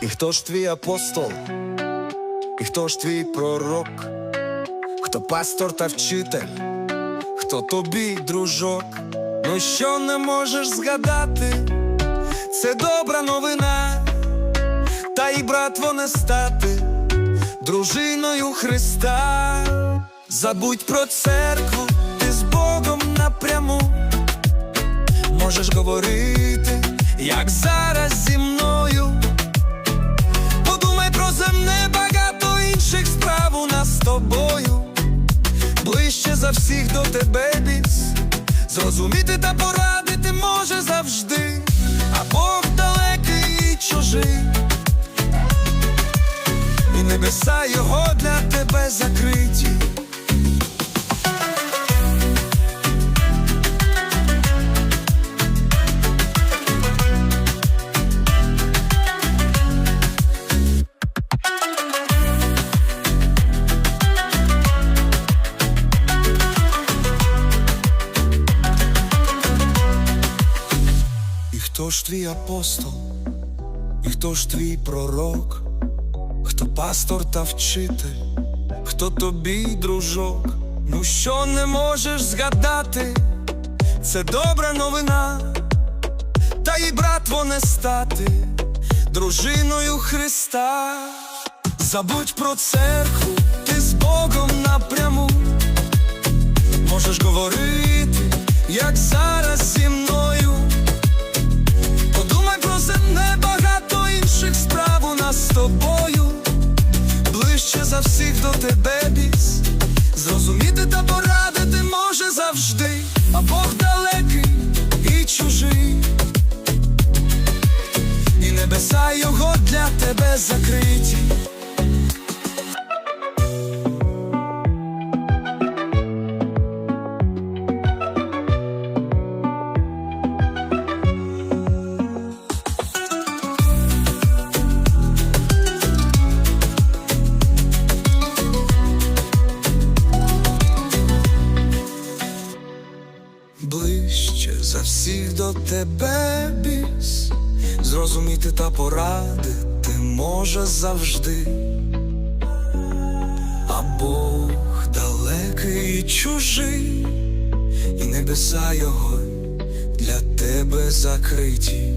І хто ж твій апостол, і хто ж твій пророк, хто пастор та вчитель, хто тобі дружок, ну що не можеш згадати, це добра новина, та й братво не стати дружиною Христа. Забудь про церкву, ти з Богом напряму можеш говорити, як зараз зі мною. Подумай про земне багато інших справ у нас з тобою. Ближче за всіх до тебе біс. Зрозуміти та порадити може завжди, а Бог далекий і чужий. І небеса його для тебе закриті. І хто ж твій апостол, і хто ж твій пророк, хто пастор та вчитель, хто тобі дружок, ну що не можеш згадати, це добра новина, та й братво не стати дружиною Христа. Забудь про церкву, ти з Богом за всіх до тебе біс. Зрозуміти та порадити може завжди, а Бог далекий і чужий. І небеса його для тебе закриті. За всіх до тебе біс, зрозуміти та порадити може завжди, а Бог далекий і чужий, і небеса його для тебе закриті.